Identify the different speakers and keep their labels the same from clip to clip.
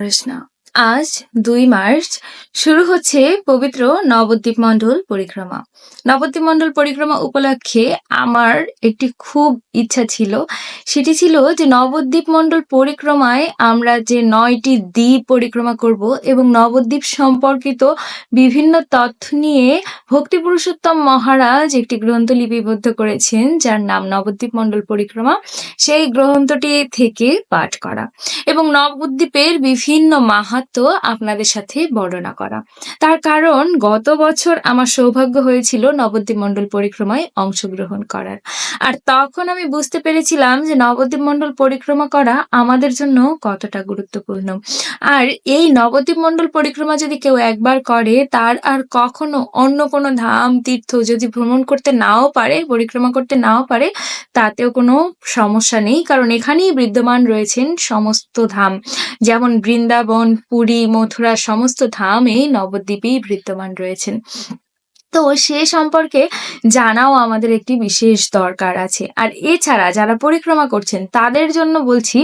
Speaker 1: あれしな。আজ দুই মার্চ শুরু হচ্ছে পবিত্র নবদ্বীপ মণ্ডল পরিক্রমা নবদ্বীপ মণ্ডল পরিক্রমা উপলক্ষে আমার একটি খুব ইচ্ছা ছিল সেটি ছিল যে নবদ্বীপ মণ্ডল পরিক্রমায় আমরা যে নয়টি দ্বীপ পরিক্রমা করব এবং নবদ্বীপ সম্পর্কিত বিভিন্ন তথ্য নিয়ে ভক্তি পুরুষোত্তম মহারাজ একটি গ্রন্থ লিপিবদ্ধ করেছেন যার নাম নবদ্বীপ মণ্ডল পরিক্রমা সেই গ্রন্থটি থেকে পাঠ করা এবং নবদ্বীপের বিভিন্ন মাহা মাহাত্ম আপনাদের সাথে বর্ণনা করা তার কারণ গত বছর আমার সৌভাগ্য হয়েছিল নবদ্বীপ মণ্ডল পরিক্রমায় অংশগ্রহণ করার আর তখন আমি বুঝতে পেরেছিলাম যে নবদ্বীপ মণ্ডল পরিক্রমা করা আমাদের জন্য কতটা গুরুত্বপূর্ণ আর এই নবদ্বীপ মণ্ডল পরিক্রমা যদি কেউ একবার করে তার আর কখনো অন্য কোনো ধাম তীর্থ যদি ভ্রমণ করতে নাও পারে পরিক্রমা করতে নাও পারে তাতেও কোনো সমস্যা নেই কারণ এখানেই বিদ্যমান রয়েছেন সমস্ত ধাম যেমন বৃন্দাবন পুরী মথুরা সমস্ত ধামে নবদ্বীপেই বিদ্যমান রয়েছেন তো সে সম্পর্কে জানাও আমাদের একটি বিশেষ দরকার আছে আর এছাড়া যারা পরিক্রমা করছেন তাদের জন্য বলছি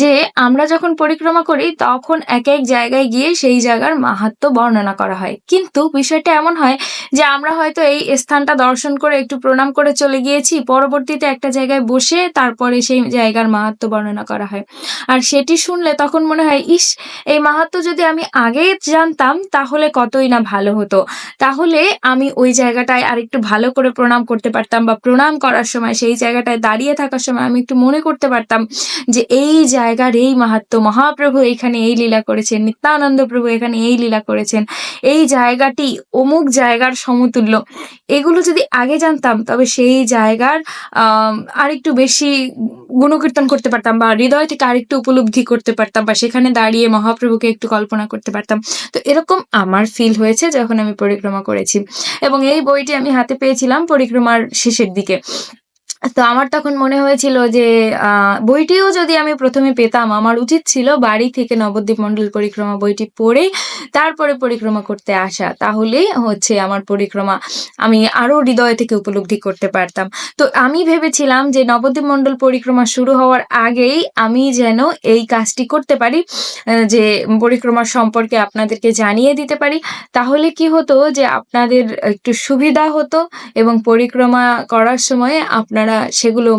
Speaker 1: যে আমরা যখন পরিক্রমা করি তখন এক এক জায়গায় গিয়ে সেই জায়গার মাহাত্ম বর্ণনা করা হয় কিন্তু বিষয়টা এমন হয় যে আমরা হয়তো এই স্থানটা দর্শন করে একটু প্রণাম করে চলে গিয়েছি পরবর্তীতে একটা জায়গায় বসে তারপরে সেই জায়গার মাহাত্ম বর্ণনা করা হয় আর সেটি শুনলে তখন মনে হয় ইস এই মাহাত্ম যদি আমি আগে জানতাম তাহলে কতই না ভালো হতো তাহলে আমি ওই জায়গাটায় আর একটু ভালো করে প্রণাম করতে পারতাম বা প্রণাম করার সময় সেই জায়গাটায় দাঁড়িয়ে থাকার সময় আমি একটু মনে করতে পারতাম যে এই জায়গার এই মাহাত্ম মহাপ্রভু এখানে এই লীলা করেছেন নিত্যানন্দ প্রভু এখানে এই লীলা করেছেন এই জায়গাটি অমুক জায়গার সমতুল্য এগুলো যদি আগে জানতাম তবে সেই জায়গার আর একটু বেশি গুণকীর্তন করতে পারতাম বা হৃদয় থেকে আরেকটু উপলব্ধি করতে পারতাম বা সেখানে দাঁড়িয়ে মহাপ্রভুকে একটু কল্পনা করতে পারতাম তো এরকম আমার ফিল হয়েছে যখন আমি পরিক্রমা করেছি এবং এই বইটি আমি হাতে পেয়েছিলাম পরিক্রমার শেষের দিকে তো আমার তখন মনে হয়েছিল যে বইটিও যদি আমি প্রথমে পেতাম আমার উচিত ছিল বাড়ি থেকে নবদ্বীপ মণ্ডল পরিক্রমা বইটি পড়ে তারপরে পরিক্রমা করতে আসা তাহলে হচ্ছে আমার পরিক্রমা আমি আরও হৃদয় থেকে উপলব্ধি করতে পারতাম তো আমি ভেবেছিলাম যে নবদ্বীপ মণ্ডল পরিক্রমা শুরু হওয়ার আগেই আমি যেন এই কাজটি করতে পারি যে পরিক্রমা সম্পর্কে আপনাদেরকে জানিয়ে দিতে পারি তাহলে কি হতো যে আপনাদের একটু সুবিধা হতো এবং পরিক্রমা করার সময় আপনারা সেগুলো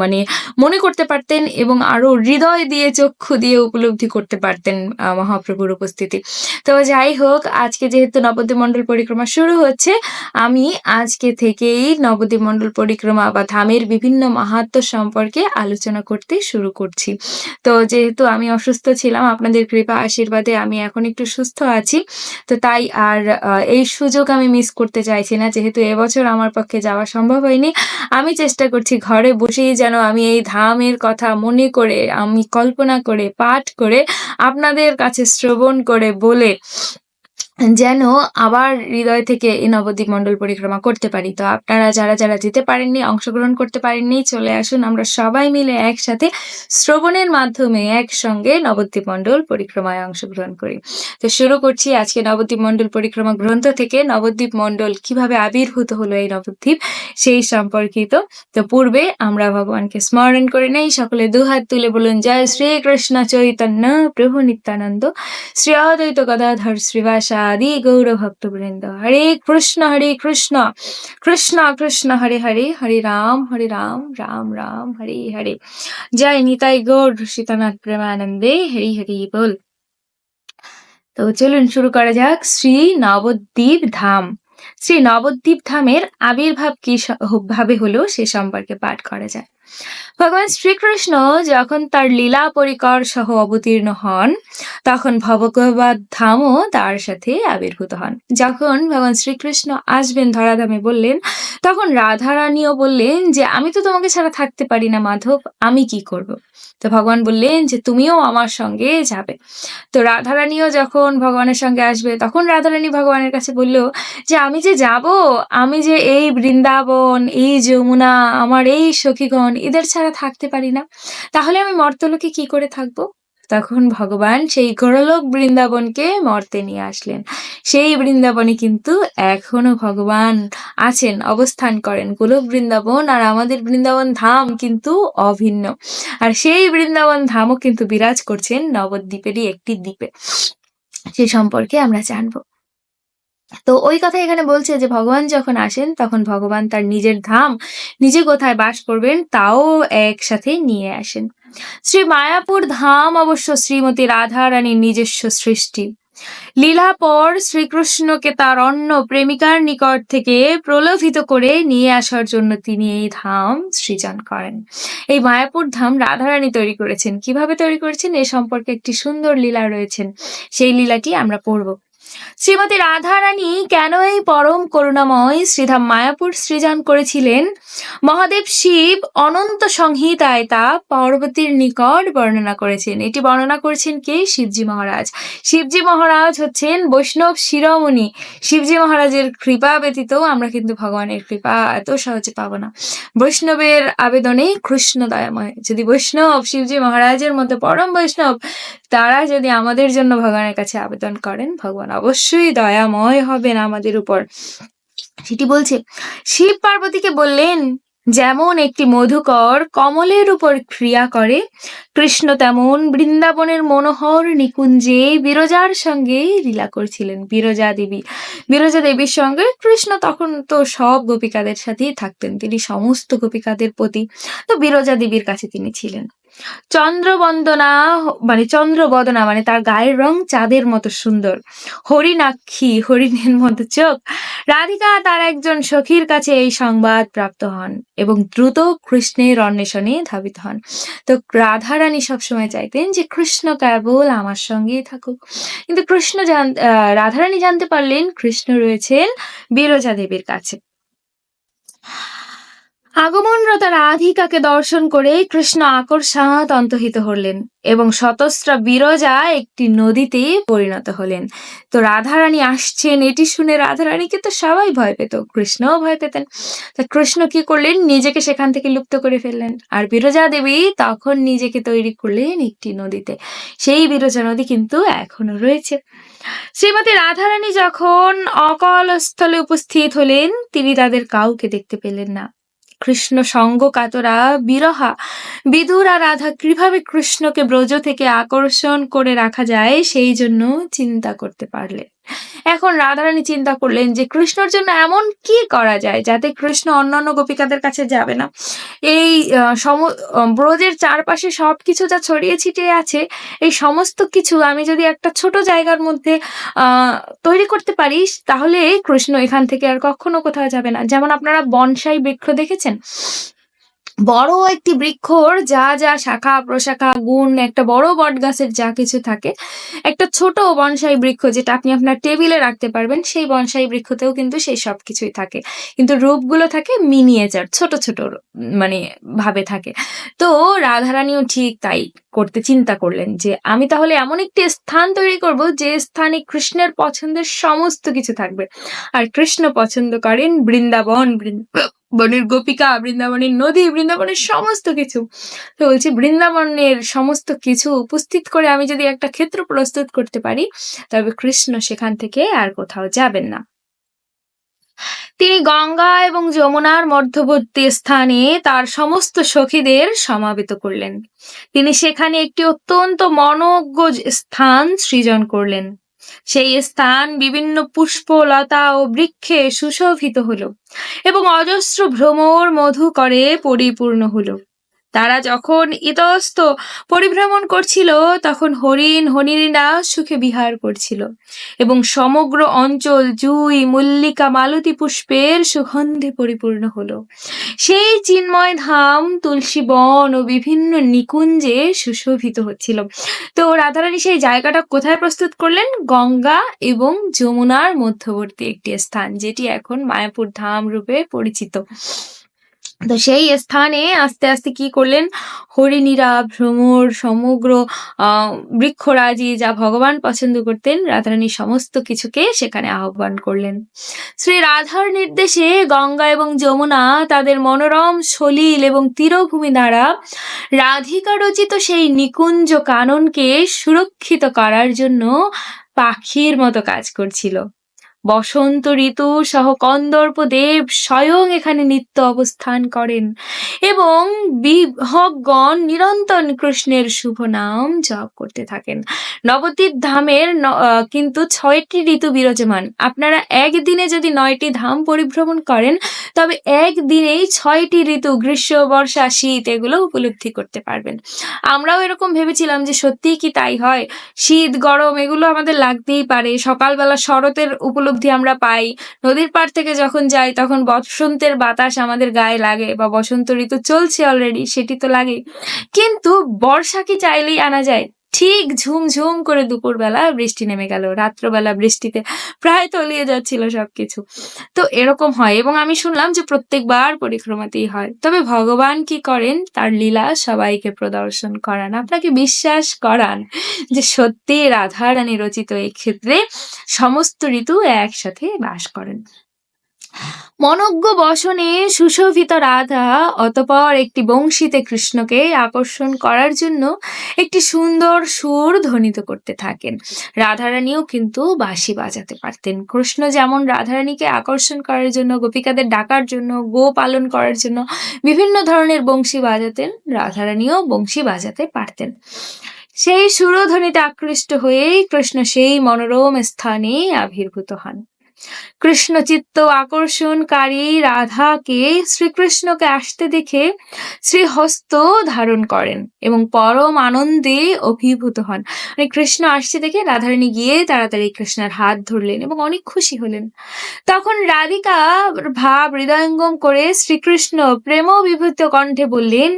Speaker 1: মানে মনে করতে পারতেন এবং আরও হৃদয় দিয়ে চক্ষু দিয়ে উপলব্ধি করতে পারতেন মহাপ্রভুর উপস্থিতি তো যাই হোক আজকে যেহেতু নবদ্বীপ মণ্ডল পরিক্রমা শুরু হচ্ছে আমি আজকে থেকেই নবদ্বীপ মণ্ডল পরিক্রমা বা ধামের বিভিন্ন মাহাত্ম সম্পর্কে আলোচনা করতে শুরু করছি তো যেহেতু আমি অসুস্থ ছিলাম আপনাদের কৃপা আশীর্বাদে আমি এখন একটু সুস্থ আছি তো তাই আর এই সুযোগ আমি মিস করতে চাইছি না যেহেতু এবছর আমার পক্ষে যাওয়া সম্ভব হয়নি আমি চেষ্টা করছি ঘরে বসেই যেন আমি এই ধামের কথা মনে করে আমি কল্পনা করে পাঠ করে আপনাদের কাছে শ্রবণ করে বলে যেন আবার হৃদয় থেকে এই নবদ্বীপ মন্ডল পরিক্রমা করতে পারি তো আপনারা যারা যারা যেতে পারেননি অংশগ্রহণ করতে পারেননি চলে আসুন আমরা সবাই মিলে একসাথে শ্রবণের মাধ্যমে একসঙ্গে নবদ্বীপ মন্ডল পরিক্রমায় অংশগ্রহণ করি তো শুরু করছি আজকে নবদ্বীপ মন্ডল পরিক্রমা গ্রন্থ থেকে নবদ্বীপ মন্ডল কিভাবে আবির্ভূত হলো এই নবদ্বীপ সেই সম্পর্কিত তো পূর্বে আমরা ভগবানকে স্মরণ করে নেই সকলে দুহাত তুলে বলুন জয় শ্রীকৃষ্ণ চৈতন্য প্রভু নিত্যানন্দ শ্রী অদ্বৈত গদাধর শ্রীবাসা রাধে গৌর ভক্তবৃন্দ হরে কৃষ্ণ হরে কৃষ্ণ কৃষ্ণ কৃষ্ণ হরে হরে হরে রাম হরে রাম রাম রাম হরে হরে জয় নিতাই গৌর সীতানাথ প্রেমানন্দে হরি হরি বল তো চলুন শুরু করা যাক শ্রী নবদ্বীপ ধাম শ্রী নবদ্বীপ ধামের আবির্ভাব কি ভাবে হলো সে সম্পর্কে পাঠ করা যায় ভগবান শ্রীকৃষ্ণ যখন তার লীলা পরিকর সহ অবতীর্ণ হন তখন ভবগবাদ ধামও তার সাথে আবির্ভূত হন যখন ভগবান শ্রীকৃষ্ণ আসবেন ধরাধামে বললেন তখন রাধারানীও বললেন যে আমি তো তোমাকে ছাড়া থাকতে পারি না মাধব আমি কি করব তো ভগবান বললেন যে তুমিও আমার সঙ্গে যাবে তো রাধারানীও যখন ভগবানের সঙ্গে আসবে তখন রাধারানী ভগবানের কাছে বলল যে আমি যে যাব আমি যে এই বৃন্দাবন এই যমুনা আমার এই সখীগণ এদের ছাড়া থাকতে পারি না তাহলে আমি মর্তলোকে কি করে থাকব তখন ভগবান সেই গোরলোক বৃন্দাবনকে মর্তে নিয়ে আসলেন সেই বৃন্দাবনে কিন্তু এখনো ভগবান আছেন অবস্থান করেন গোলক বৃন্দাবন আর আমাদের বৃন্দাবন ধাম কিন্তু অভিন্ন আর সেই বৃন্দাবন ধামও কিন্তু বিরাজ করছেন নবদ্বীপেরই একটি দ্বীপে সে সম্পর্কে আমরা জানবো তো ওই কথা এখানে বলছে যে ভগবান যখন আসেন তখন ভগবান তার নিজের ধাম নিজে কোথায় বাস করবেন তাও একসাথে নিয়ে আসেন শ্রী মায়াপুর ধাম অবশ্য শ্রীমতী রাধা রানীর নিজস্ব সৃষ্টি লীলা পর শ্রীকৃষ্ণকে তার অন্য প্রেমিকার নিকট থেকে প্রলোভিত করে নিয়ে আসার জন্য তিনি এই ধাম সৃজন করেন এই মায়াপুর ধাম রাধারানী তৈরি করেছেন কিভাবে তৈরি করেছেন এ সম্পর্কে একটি সুন্দর লীলা রয়েছেন সেই লীলাটি আমরা পড়ব শ্রীমতী রাধারানী কেন এই পরম করুণাময় শ্রীধাম মায়াপুর সৃজন করেছিলেন মহাদেব শিব অনন্ত সংহিতায় তা পার্বতীর নিকট বর্ণনা করেছেন এটি বর্ণনা করেছেন কে শিবজি মহারাজ শিবজি মহারাজ হচ্ছেন বৈষ্ণব শিরোমণি শিবজি মহারাজের কৃপা ব্যতীত আমরা কিন্তু ভগবানের কৃপা এত সহজে পাব না বৈষ্ণবের আবেদনে কৃষ্ণ দয়াময় যদি বৈষ্ণব শিবজি মহারাজের মতো পরম বৈষ্ণব তারা যদি আমাদের জন্য ভগবানের কাছে আবেদন করেন ভগবান অবশ্যই দয়াময় হবেন আমাদের উপর সেটি বলছে শিব পার্বতীকে বললেন যেমন একটি মধুকর কমলের উপর ক্রিয়া করে কৃষ্ণ তেমন বৃন্দাবনের মনোহর নিকুঞ্জে বিরজার সঙ্গে লীলা করছিলেন বিরজা দেবী বিরজা দেবীর সঙ্গে কৃষ্ণ তখন তো সব গোপিকাদের সাথেই থাকতেন তিনি সমস্ত গোপিকাদের প্রতি তো বিরজা দেবীর কাছে তিনি ছিলেন চন্দ্রবন্দনা মানে চন্দ্রবদনা মানে তার গায়ের রং চাঁদের মতো সুন্দর হরিণাক্ষী হরিণের মতো চোখ রাধিকা তার একজন সখীর কাছে এই সংবাদ প্রাপ্ত হন এবং দ্রুত কৃষ্ণের অন্বেষণে ধাবিত হন তো রাধারানী সবসময় চাইতেন যে কৃষ্ণ কেবল আমার সঙ্গেই থাকুক কিন্তু কৃষ্ণ জান রাধারানী জানতে পারলেন কৃষ্ণ রয়েছেন বিরজা দেবীর কাছে আগমনরতা রাধিকাকে দর্শন করে কৃষ্ণ আকর্ষণ অন্তহিত হলেন এবং শতস্রা বিরজা একটি নদীতে পরিণত হলেন তো রাধারানী আসছেন এটি শুনে রাধারানীকে তো সবাই ভয় পেত কৃষ্ণও ভয় পেতেন তা কৃষ্ণ কি করলেন নিজেকে সেখান থেকে লুপ্ত করে ফেললেন আর বিরজা দেবী তখন নিজেকে তৈরি করলেন একটি নদীতে সেই বিরজা নদী কিন্তু এখনো রয়েছে শ্রীমতী রাধারানী যখন অকলস্থলে উপস্থিত হলেন তিনি তাদের কাউকে দেখতে পেলেন না কৃষ্ণ সঙ্গ কাতরা বিরহা বিদুর আর রাধা কিভাবে কৃষ্ণকে ব্রজ থেকে আকর্ষণ করে রাখা যায় সেই জন্য চিন্তা করতে পারলে এখন রাধারানী চিন্তা করলেন যে কৃষ্ণর জন্য এমন কি করা যায় যাতে কৃষ্ণ অন্যান্য গোপিকাদের কাছে যাবে না এই সম ব্রজের চারপাশে সব কিছু যা ছড়িয়ে ছিটিয়ে আছে এই সমস্ত কিছু আমি যদি একটা ছোট জায়গার মধ্যে তৈরি করতে পারি তাহলে কৃষ্ণ এখান থেকে আর কখনো কোথাও যাবে না যেমন আপনারা বনসাই বৃক্ষ দেখেছেন বড় একটি বৃক্ষর যা যা শাখা প্রশাখা গুণ একটা বড় বট গাছের যা কিছু থাকে একটা ছোট বনসাই বৃক্ষ যেটা আপনি আপনার টেবিলে রাখতে পারবেন সেই বনসাই বৃক্ষতেও কিন্তু সেই সব কিছুই থাকে কিন্তু রূপগুলো থাকে মিনিয়েচার ছোট ছোট মানে ভাবে থাকে তো রাধারানীও ঠিক তাই করতে চিন্তা করলেন যে আমি তাহলে এমন একটি স্থান তৈরি করব যে স্থানে কৃষ্ণের পছন্দের সমস্ত কিছু থাকবে আর কৃষ্ণ পছন্দ করেন বৃন্দাবন বৃন্দাবনের গোপিকা বৃন্দাবনের নদী বৃন্দাবনের সমস্ত কিছু তো বলছি বৃন্দাবনের সমস্ত কিছু উপস্থিত করে আমি যদি একটা ক্ষেত্র প্রস্তুত করতে পারি তবে কৃষ্ণ সেখান থেকে আর কোথাও যাবেন না তিনি গঙ্গা এবং যমুনার মধ্যবর্তী স্থানে তার সমস্ত সখীদের সমাবেত করলেন তিনি সেখানে একটি অত্যন্ত মনোজ্ঞ স্থান সৃজন করলেন সেই স্থান বিভিন্ন পুষ্পলতা ও বৃক্ষে সুশোভিত হলো এবং অজস্র ভ্রমর মধু করে পরিপূর্ণ হলো তারা যখন ইতস্ত পরিভ্রমণ করছিল তখন হরিণ হরিণীরা সুখে বিহার করছিল এবং সমগ্র অঞ্চল জুই মল্লিকা মালতী পুষ্পের সুগন্ধে পরিপূর্ণ হলো সেই চিন্ময় ধাম তুলসী বন ও বিভিন্ন নিকুঞ্জে সুশোভিত হচ্ছিল তো রাধারানী সেই জায়গাটা কোথায় প্রস্তুত করলেন গঙ্গা এবং যমুনার মধ্যবর্তী একটি স্থান যেটি এখন মায়াপুর ধাম রূপে পরিচিত তো সেই স্থানে আস্তে আস্তে কি করলেন হরিণীরা ভ্রমর সমগ্র বৃক্ষরাজি যা ভগবান পছন্দ করতেন রাধারানী সমস্ত কিছুকে সেখানে আহ্বান করলেন শ্রী রাধার নির্দেশে গঙ্গা এবং যমুনা তাদের মনোরম সলিল এবং তীরভূমি দ্বারা রাধিকা রচিত সেই নিকুঞ্জ কাননকে সুরক্ষিত করার জন্য পাখির মতো কাজ করছিল বসন্ত ঋতু সহ কন্দর্প দেব স্বয়ং এখানে নিত্য অবস্থান করেন এবং বিভগণ নিরন্তর কৃষ্ণের শুভ নাম জপ করতে থাকেন নবদ্বীপ ধামের কিন্তু ছয়টি ঋতু বিরাজমান আপনারা একদিনে যদি নয়টি ধাম পরিভ্রমণ করেন তবে একদিনেই ছয়টি ঋতু গ্রীষ্ম বর্ষা শীত এগুলো উপলব্ধি করতে পারবেন আমরাও এরকম ভেবেছিলাম যে সত্যিই কি তাই হয় শীত গরম এগুলো আমাদের লাগতেই পারে সকালবেলা শরতের উপলব্ধি উপলব্ধি আমরা পাই নদীর পাড় থেকে যখন যাই তখন বসন্তের বাতাস আমাদের গায়ে লাগে বা বসন্ত ঋতু চলছে অলরেডি সেটি তো লাগে কিন্তু বর্ষা কি চাইলেই আনা যায় ঠিক ঝুমঝুম করে দুপুরবেলা বৃষ্টি নেমে গেল রাত্রবেলা বৃষ্টিতে প্রায় তলিয়ে যাচ্ছিল সবকিছু তো এরকম হয় এবং আমি শুনলাম যে প্রত্যেকবার পরিক্রমাতেই হয় তবে ভগবান কি করেন তার লীলা সবাইকে প্রদর্শন করান আপনাকে বিশ্বাস করান যে সত্যি রাধারানী রচিত এক্ষেত্রে সমস্ত ঋতু একসাথে বাস করেন মনজ্ঞ বসনে সুশোভিত রাধা অতপর একটি বংশীতে কৃষ্ণকে আকর্ষণ করার জন্য একটি সুন্দর সুর ধ্বনিত করতে থাকেন রাধারানীও কিন্তু বাঁশি বাজাতে পারতেন কৃষ্ণ যেমন রাধারানীকে আকর্ষণ করার জন্য গোপিকাদের ডাকার জন্য গো পালন করার জন্য বিভিন্ন ধরনের বংশী বাজাতেন রাধারানীও বংশী বাজাতে পারতেন সেই সুরধ্বনিতে আকৃষ্ট হয়েই কৃষ্ণ সেই মনোরম স্থানে আবির্ভূত হন কৃষ্ণচিত্ত আকর্ষণকারী রাধাকে শ্রীকৃষ্ণকে আসতে দেখে শ্রীহস্ত ধারণ করেন এবং পরম আনন্দে অভিভূত হন মানে কৃষ্ণ আসছে দেখে রাধারণী গিয়ে তাড়াতাড়ি কৃষ্ণের হাত ধরলেন এবং অনেক খুশি হলেন তখন রাধিকা ভাব হৃদয়ঙ্গম করে শ্রীকৃষ্ণ প্রেম বিভূত কণ্ঠে বললেন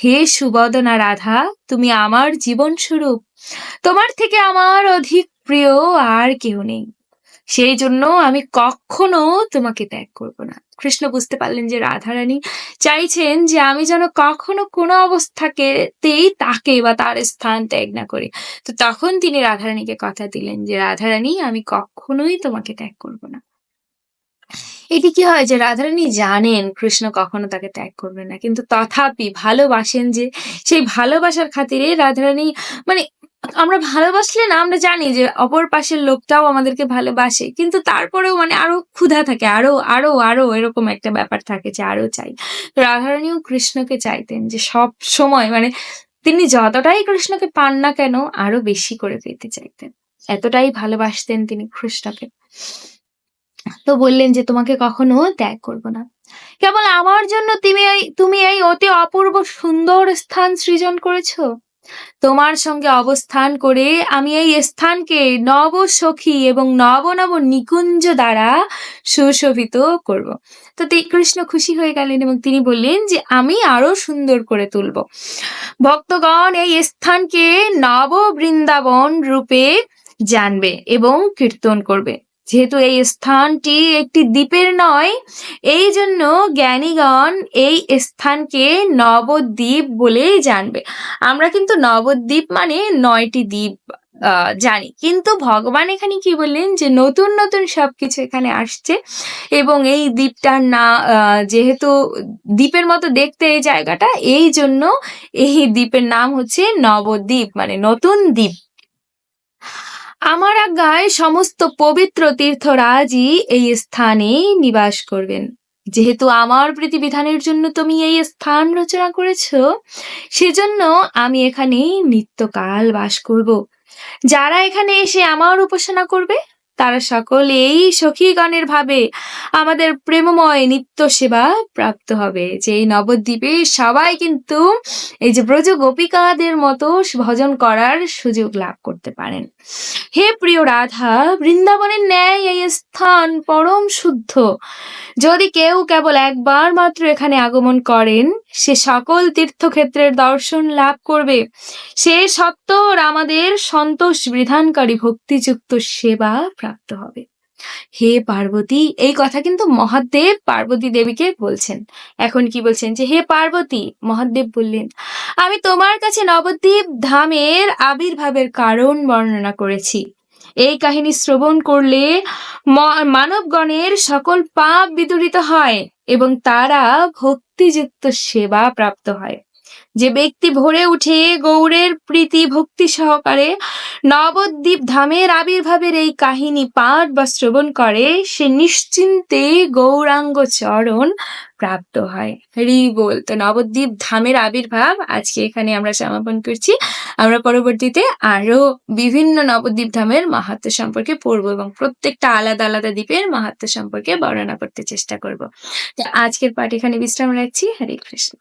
Speaker 1: হে সুবদনা রাধা তুমি আমার জীবন স্বরূপ তোমার থেকে আমার অধিক প্রিয় আর কেউ নেই সেই জন্য আমি কখনো তোমাকে ত্যাগ করব না কৃষ্ণ বুঝতে পারলেন যে রাধারানী চাইছেন যে আমি যেন কখনো কোনো অবস্থাকেতেই তাকে বা তার স্থান ত্যাগ না করি তো তখন তিনি রাধারানীকে কথা দিলেন যে রাধারানী আমি কখনোই তোমাকে ত্যাগ করব না এটি কি হয় যে রাধারানী জানেন কৃষ্ণ কখনো তাকে ত্যাগ করবে না কিন্তু তথাপি ভালোবাসেন যে সেই ভালোবাসার খাতিরে রাধারানী মানে আমরা ভালোবাসলে না আমরা জানি যে অপর পাশের লোকটাও আমাদেরকে ভালোবাসে কিন্তু তারপরেও মানে আরো ক্ষুধা থাকে আরো আরো আরো এরকম একটা ব্যাপার থাকে যে আরো চাই তো রাধারণীও কৃষ্ণকে চাইতেন যে সব সময় মানে তিনি যতটাই কৃষ্ণকে পান না কেন আরো বেশি করে পেতে চাইতেন এতটাই ভালোবাসতেন তিনি কৃষ্ণকে তো বললেন যে তোমাকে কখনো ত্যাগ করব না কেবল আমার জন্য তুমি এই তুমি এই অতি অপূর্ব সুন্দর স্থান সৃজন করেছো তোমার সঙ্গে অবস্থান করে আমি এই স্থানকে নব সখী এবং নব নব নিকুঞ্জ দ্বারা সুশোভিত করব। তো কৃষ্ণ খুশি হয়ে গেলেন এবং তিনি বললেন যে আমি আরো সুন্দর করে তুলব ভক্তগণ এই স্থানকে নব বৃন্দাবন রূপে জানবে এবং কীর্তন করবে যেহেতু এই স্থানটি একটি দ্বীপের নয় এই জন্য জ্ঞানীগণ এই স্থানকে নবদ্বীপ বলেই জানবে আমরা কিন্তু নবদ্বীপ মানে নয়টি দ্বীপ জানি কিন্তু ভগবান এখানে কি বললেন যে নতুন নতুন সবকিছু এখানে আসছে এবং এই দ্বীপটার না যেহেতু দ্বীপের মতো দেখতে এই জায়গাটা এই জন্য এই দ্বীপের নাম হচ্ছে নবদ্বীপ মানে নতুন দ্বীপ আমার আজ্ঞায় সমস্ত পবিত্র তীর্থরাজই এই স্থানে নিবাস করবেন যেহেতু আমার প্রীতিবিধানের জন্য তুমি এই স্থান রচনা করেছ সেজন্য আমি এখানে নিত্যকাল বাস করব যারা এখানে এসে আমার উপাসনা করবে তারা এই সখীগণের ভাবে আমাদের প্রেমময় নিত্য সেবা প্রাপ্ত হবে যে এই নবদ্বীপে সবাই কিন্তু এই যে ব্রজ গোপিকাদের মতো ভজন করার সুযোগ লাভ করতে পারেন হে প্রিয় রাধা বৃন্দাবনের ন্যায় এই স্থান পরম শুদ্ধ যদি কেউ কেবল একবার মাত্র এখানে আগমন করেন সে সকল তীর্থক্ষেত্রের দর্শন লাভ করবে সে সত্তর আমাদের সন্তোষ বিধানকারী ভক্তিযুক্ত সেবা প্রাপ্ত হবে হে পার্বতী এই কথা কিন্তু মহাদেব পার্বতী দেবীকে বলছেন এখন কি বলছেন যে হে পার্বতী মহাদেব বললেন আমি তোমার কাছে নবদ্বীপ ধামের আবির্ভাবের কারণ বর্ণনা করেছি এই কাহিনী শ্রবণ করলে মানবগণের সকল পাপ বিদূরিত হয় এবং তারা ভক্তিযুক্ত সেবা প্রাপ্ত হয় যে ব্যক্তি ভরে উঠে গৌরের প্রীতি ভক্তি সহকারে নবদ্বীপ ধামের আবির্ভাবের এই কাহিনী পাঠ বা শ্রবণ করে সে নিশ্চিন্তে গৌরাঙ্গ চরণ প্রাপ্ত হয় রি বল তো নবদ্বীপ ধামের আবির্ভাব আজকে এখানে আমরা সমাপন করছি আমরা পরবর্তীতে আরো বিভিন্ন নবদ্বীপ ধামের মাহাত্ম সম্পর্কে পড়বো এবং প্রত্যেকটা আলাদা আলাদা দ্বীপের মাহাত্ম সম্পর্কে বর্ণনা করতে চেষ্টা করব তো আজকের পাঠ এখানে বিশ্রাম রাখছি হরে কৃষ্ণ